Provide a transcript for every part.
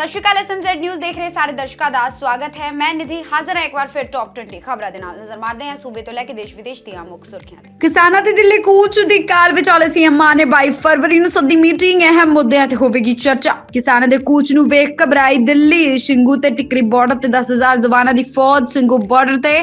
ਸਤਿ ਸ਼੍ਰੀ ਅਕਾਲ SMZ news ਦੇਖ ਰਹੇ ਸਾਰੇ ਦਰਸ਼ਕਾਂ ਦਾ ਸਵਾਗਤ ਹੈ। ਮੈਂ ਨਿਧੀ ਹਾਜ਼ਰ ਹਾਂ ਇੱਕ ਵਾਰ ਫਿਰ ਟੌਪ 20 ਖਬਰਾਂ ਦੇ ਨਾਲ। ਨਜ਼ਰ ਮਾਰਦੇ ਹਾਂ ਸੂਬੇ ਤੋਂ ਲੈ ਕੇ ਦੇਸ਼ ਵਿਦੇਸ਼ ਦੀਆਂ ਮੁੱਖ ਸੁਰਖੀਆਂ ਤੇ। ਕਿਸਾਨਾਂ ਦੀ ਦਿੱਲੀ ਕੂਚ ਦੀ ਕਾਲ ਵਿਚਾਲੇ ਸੀਐਮ ਮਾਨ ਨੇ 22 ਫਰਵਰੀ ਨੂੰ ਸੱਦੀ ਮੀਟਿੰਗ। ਅਹਿਮ ਮੁੱਦਿਆਂ ਤੇ ਹੋਵੇਗੀ ਚਰਚਾ। ਕਿਸਾਨਾਂ ਦੇ ਕੂਚ ਨੂੰ ਵੇਖ ਘਬਰਾਈ ਦਿੱਲੀ। ਸਿੰਘੂ ਤੇ ਟਿਕਰੀ ਬਾਰਡਰ ਤੇ 10000 ਜਵਾਨਾਂ ਦੀ ਫੌਜ ਸਿੰਘੂ ਬਾਰਡਰ ਤੇ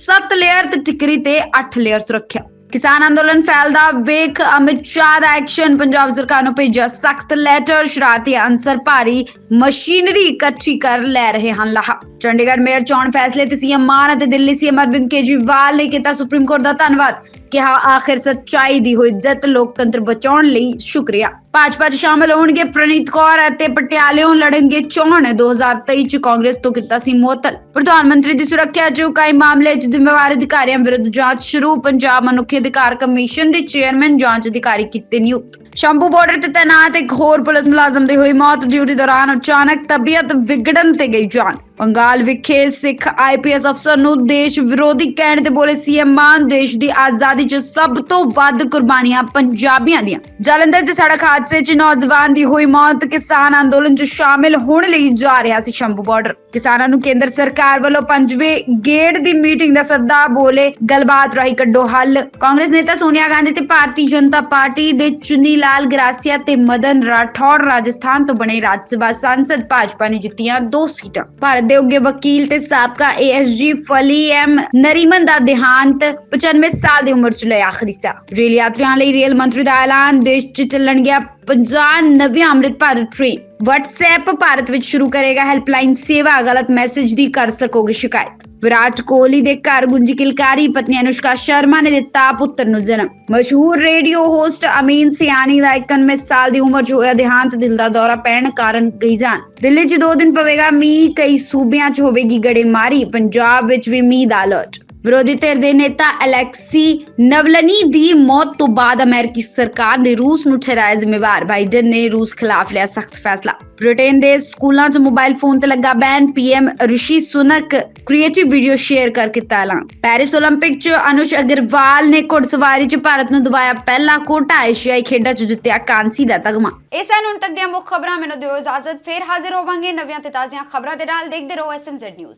7 ਲੇਅਰ ਤੇ ਟਿਕਰੀ ਤੇ 8 ਲੇਅਰ ਸੁਰੱਖਿਆ। ਕਿਸਾਨ ਅੰਦੋਲਨ ਫੈਲਦਾ, ਵੇਖ ਅਮਿਤ ਸ਼ਾਹ ਦਾ ਐਕਸ਼ਨ ਪੰਜਾਬ ਸਰਕਾਰ ਨੂੰ ਭੇਜਿਆ ਸਖਤ ਲੈਟਰ ਸ਼ਰਾਰਤੀ ਅਨਸਰ ਭਾਰੀ ਮਸ਼ੀਨਰੀ ਇਕੱਠੀ ਕਰ ਲੈ ਰਹੇ ਹਨ ਲਾਹਾ। ਚੰਡੀਗੜ੍ਹ ਮੇਅਰ ਚੋਣ ਫੈਸਲੇ ਤੇ ਸੀਐਮ ਮਾਨ ਅਤੇ ਦਿੱਲੀ ਸੀਐਮ ਅਰਵਿੰਦ ਕੇਜਰੀਵਾਲ ਨੇ ਕੀਤਾ ਸੁਪਰੀਮ ਕੋਰਟ ਦਾ ਧੰਨਵਾਦ। ਕਿਹਾ ਆਖਿਰ ਸੱਚਾਈ ਦੀ ਹੋਈ ਇੱਜ਼ਤ ਲੋਕਤੰਤਰ ਬਚਾਉਣ ਲਈ ਸ਼ੁਕਰੀਆ। ਭਾਜਪਾ 'ਚ ਸ਼ਾਮਲ ਹੋਣਗੇ ਪ੍ਰਨੀਤ ਕੌਰ ਅਤੇ ਪਟਿਆਲਿਓਂ ਲੜਨਗੇ ਚੋਣ। 2023 ਚ ਕਾਂਗਰਸ ਤੋਂ ਕੀਤਾ ਸੀ ਮੁਅੱਤਲ ਪ੍ਰਧਾਨ ਮੰਤਰੀ ਦੀ ਸੁਰੱਖਿਆ 'ਚ ਕਈ ਮਾਮਲੇ 'ਚ ਜ਼ਿੰਮੇਵਾਰ ਅਧਿਕਾਰੀਆਂ ਵਿਰੁੱਧ ਜਾਂਚ ਸ਼ੁਰੂ। ਪੰਜਾਬ ਮਨੁੱਖੀ ਅਧਿਕਾਰ ਕਮਿਸ਼ਨ ਦੇ ਚੇਅਰਮੈਨ ਜਾਂਚ ਅਧਿਕਾਰੀ ਕੀਤੇ ਨਿਯੁਕਤ। ਸ਼ੰਭੂ ਬਾਰਡਰ ਤੇ ਤੈਨਾਤ ਇੱਕ ਹੋਰ ਪੁਲਿਸ ਮੁਲਾਜ਼ਮ ਦੀ ਹੋਈ ਮੌਤ। ਡਿਊਟੀ ਦੌਰਾਨ ਅਚਾਨਕ ਤਬੀਅਤ ਵਿਗੜਨ ਤੇ ਗਈ ਜਾਨ। ਬੰਗਾਲ ਵਿਖੇ ਸਿੱਖ ਆਈਪੀਐਸ ਅਫਸਰ ਨੂੰ ਦੇਸ਼ ਵਿਰੋਧੀ ਕਹਿਣ ਤੇ ਬੋਲੇ ਸੀਐਮ ਮਾਨ, ਦੇਸ਼ ਦੀ ਆਜ਼ਾਦੀ 'ਚ ਸਭ ਤੋਂ ਵੱਧ ਕੁਰਬਾਨੀਆਂ ਪੰਜਾਬੀਆਂ ਦੀਆਂ। ਜਲੰਧਰ 'ਚ ਸੜਕ ਹਾਦਸੇ 'ਚ ਨੌਜਵਾਨ ਦੀ ਹੋਈ ਮੌਤ ਕਿਸਾਨ ਅੰਦੋਲਨ 'ਚ ਸ਼ਾਮਿਲ ਹੋਣ ਲਈ ਜਾ ਰਿਹਾ ਸੀ ਸ਼ੰਭੂ ਬਾਰਡਰ ਕਿਸਾਨਾਂ ਨੂੰ ਕੇਂਦਰ ਸਰਕਾਰ ਵੱਲੋਂ ਪੰਜਵੇਂ ਗੇੜ ਦੀ ਮੀਟਿੰਗ ਦਾ ਸੱਦਾ ਬੋਲੇ ਗੱਲਬਾਤ ਰਾਹੀਂ ਕੱਢੋ ਹੱਲ। ਕਾਂਗਰਸ ਨੇਤਾ ਸੋਨੀਆ ਗਾਂਧੀ ਤੇ ਭਾਰਤੀ ਜਨਤਾ ਪਾਰਟੀ ਦੇ ਚੁਨੀ ਲਾਲ ਗਰਾਸੀਆ ਤੇ ਮਦਨ ਰਾਠੌੜ ਰਾਜਸਥਾਨ ਤੋਂ ਬਣੇ ਰਾਜ ਸਭਾ ਸੰਸਦ ਭਾਜਪਾ ਨੇ ਜਿੱਤੀਆਂ ਦੋ ਸੀਟਾਂ। ਭਾਰਤ ਦੇ ਉੱਗੇ ਵਕੀਲ ਤੇ ਸਾਬਕਾ ਏਐਸਜੀ ਫਲੀ ਐਮ ਨਰੀਮਨ ਦਾ ਦੇਹਾਂਤ 95 ਸਾਲ ਦੀ ਉਮਰ 'ਚ ਲਿਆ ਆਖਰੀ ਸਾਹ ਰੇਲ ਯਾਤਰੀਆਂ ਲਈ ਰੇਲ ਮੰਤਰੀ ਦਾ ਐਲਾਨ, ਦੇਸ਼ 'ਚ ਚੱਲਣਗੀਆਂ 50 ਨਵੀਆਂ ਅੰਮ੍ਰਿਤ ਭਾਰਤ ਟ੍ਰੇਨ WhatsApp ਭਾਰਤ ਵਿੱਚ ਸ਼ੁਰੂ ਕਰੇਗਾ ਹੈਲਪਲਾਈਨ ਸੇਵਾ, ਗਲਤ ਮੈਸੇਜ ਦੀ ਕਰ ਸਕੋਗੇ ਸ਼ਿਕਾਇਤ। ਵਿਰਾਟ ਕੋਹਲੀ ਦੇ ਘਰ ਗੁੰਜੀ ਕਿਲਕਾਰੀ ਪਤਨੀ ਅਨੁਸ਼ਕਾ ਸ਼ਰਮਾ ਨੇ ਦਿੱਤਾ ਪੁੱਤਰ ਨੂੰ ਜਨਮ। ਮਸ਼ਹੂਰ ਰੇਡੀਓ ਹੋਸਟ ਅਮੀਨ ਸਿਆਣੀ ਦਾ 91 ਸਾਲ ਦੀ ਉਮਰ 'ਚ ਹੋਇਆ, ਦੇਹਾਂਤ ਦਿਲ ਦਾ ਦੌਰਾ ਪੈਣ ਕਾਰਨ ਗਈ ਜਾਨ। ਦਿੱਲੀ 'ਚ ਦੋ ਦਿਨ ਪਵੇਗਾ ਮੀਂਹ, ਕਈ ਸੂਬਿਆਂ 'ਚ ਹੋਵੇਗੀ ਗੜੇਮਾਰੀ, ਪੰਜਾਬ ਵਿੱਚ ਵੀ ਮੀਂਹ ਦਾ ਅਲਰਟ ਵਿਰੋਧੀ ਧਿਰ ਦੇ ਨੇਤਾ ਅਲੈਕਸੀ ਨਵਲਨੀ ਦੀ ਮੌਤ ਤੋਂ ਬਾਅਦ ਅਮਰੀਕੀ ਸਰਕਾਰ ਨੇ ਰੂਸ ਨੂੰ ਠਹਿਰਾਇਆ ਜ਼ਿੰਮੇਵਾਰ ਬਾਈਡਨ ਨੇ ਰੂਸ ਖਿਲਾਫ ਲਿਆ ਸਖਤ ਫੈਸਲਾ ਬ੍ਰਿਟੇਨ ਦੇ ਸਕੂਲਾਂ 'ਚ ਮੋਬਾਈਲ ਫੋਨ ਤੇ ਲੱਗਾ ban PM Rishi Sunak creative video share ਕਰ ਕੀਤਾ ਐਲਾਨ ਪੈਰਿਸ 올림픽 'ਚ ਅਨੁਸ਼ ਅਗਰਵਾਲ ਨੇ ਘੁੜਸਵਾਰੀ 'ਚ ਭਾਰਤ ਨੂੰ ਦਵਾਇਆ ਪਹਿਲਾ ਕੋਟਾ ਏਸ਼ੀਆਈ ਖੇਡਾਂ 'ਚ ਜਿੱਤਿਆ ਕਾਂਸੀ ਦਾ ਤਗਮਾ ਇਹ ਸਨ ਹੁਣ ਤੱਕ ਦੀਆਂ ਮੁੱਖ ਖਬਰਾਂ ਮੈਨੂੰ ਦਿਓ ਇਜਾਜ਼ਤ ਫਿਰ ਹਾਜ਼ਰ ਹੋਵਾਂਗੇ ਨਵੀਆਂ ਤੇ ਤਾਜ਼ੀਆਂ ਖਬਰਾਂ ਦੇ ਨਾਲ ਦੇਖਦੇ ਰਹੋ ਐਸਐਮਜ਼ੈਡ ਨਿਊਜ਼